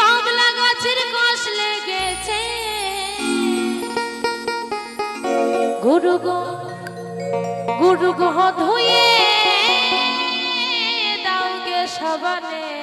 বাবলা গাছের কষ লেগেছে। গুরু গুরু গো ধুয়ে দাও গে সবানে।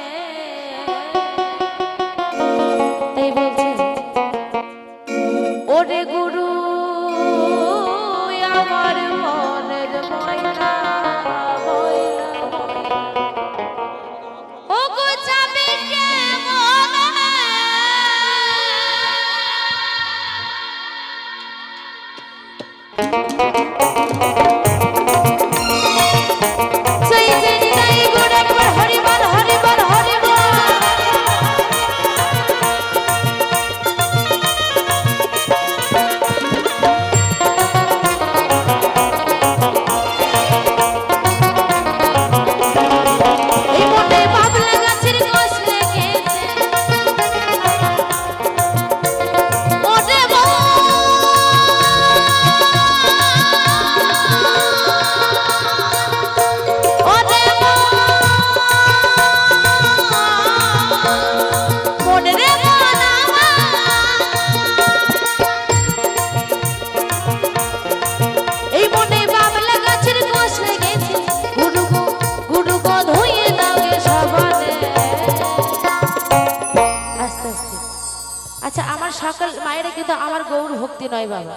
সকল মায়েরা কিন্তু আমার গৌর ভক্তি নয় বাবা।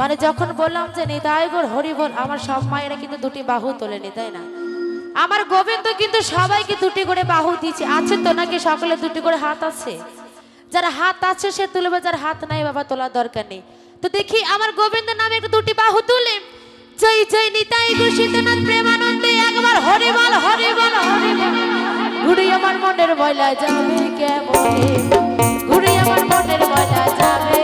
মানে যখন বললাম যে নিতাই গোর হরিবল আমার সব মায়েরা কিন্তু দুটি বাহু তোলেনি, তাই না? আমার গোবিন্দ কিন্তু সবাইকে দুটি করে বাহু দিয়েছে। আছে তো নাকি সকলে দুটি করে হাত আছে? যার হাত আছে সে তুলবে, যার হাত নাই বাবা, তোলার দরকার নেই। তো দেখি আমার গোবিন্দ নামে একটু দুটি বাহু তুলে। জয় জয় নিতাই গো শীতনাথ প্রেমানন্দে একবার হরিবল হরিবল হরিবল ঘুরে আমার মনের ময়লা যাবে কেমনে? ময়লা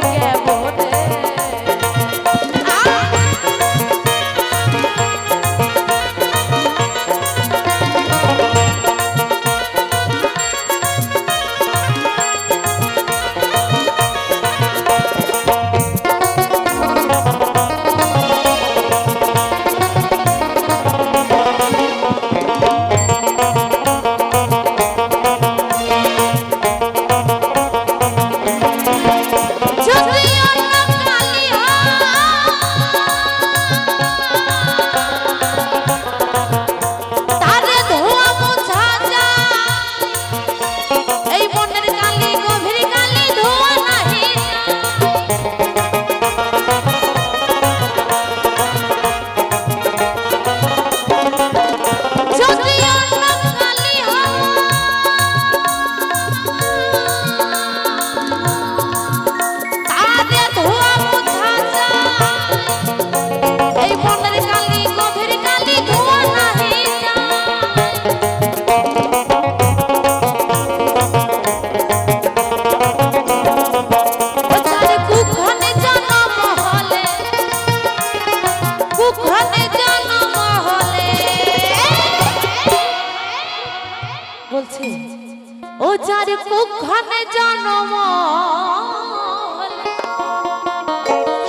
যার কুক্ষণে জন্ম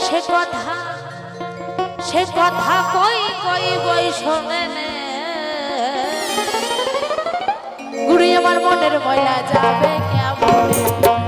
সে কথা সে কথা কই কই বই শোনে গুড়ি আমার মনের ময়লা যাবে কেমন?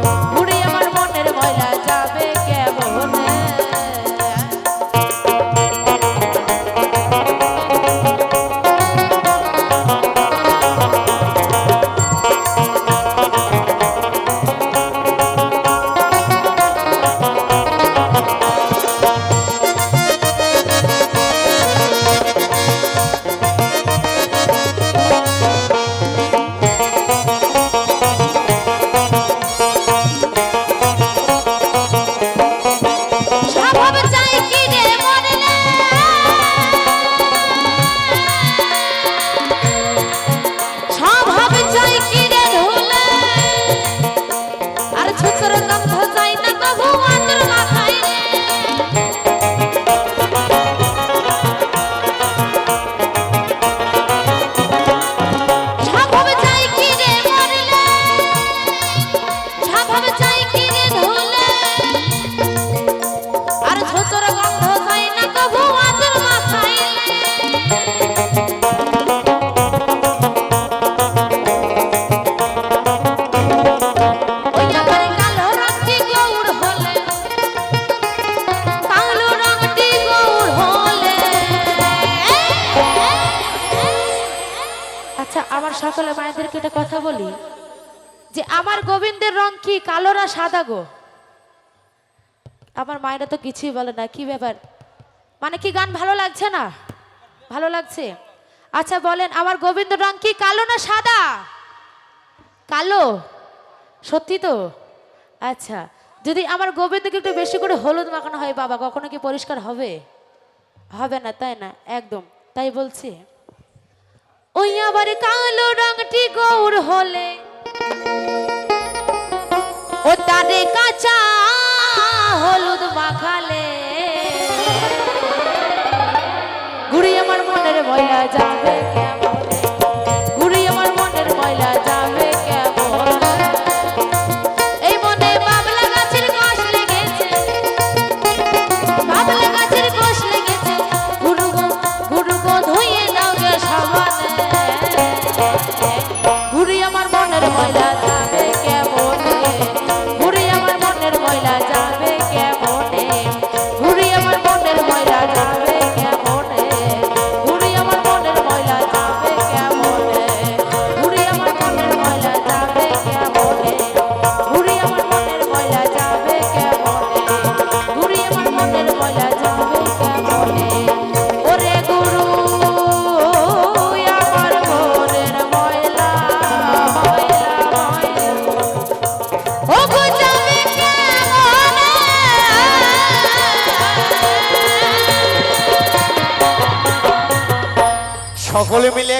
সকলে মায়েদেরকে একটা কথা বলি, যে আমার গোবিন্দের রং কি, কালো না সাদা গো? আমার মায়েরা তো কিছুই বলে না, কি ব্যাপার? মানে কি গান ভালো লাগছে না? ভালো লাগছে? আচ্ছা বলেন, আমার গোবিন্দ রং কি, কালো না সাদা? কালো? সত্যি তো? আচ্ছা যদি আমার গোবিন্দকে একটু বেশি করে হলুদ মাখানো হয়, বাবা, কখনো কি পরিষ্কার হবে? হবে না, তাই না? একদম, তাই বলছি। ওই আবার কালো রংটি গৌর হলে। ও তারে কাঁচা হলুদ মাখালে। ঘুরি আমার মনের ময়লা যাবে সকলে মিলে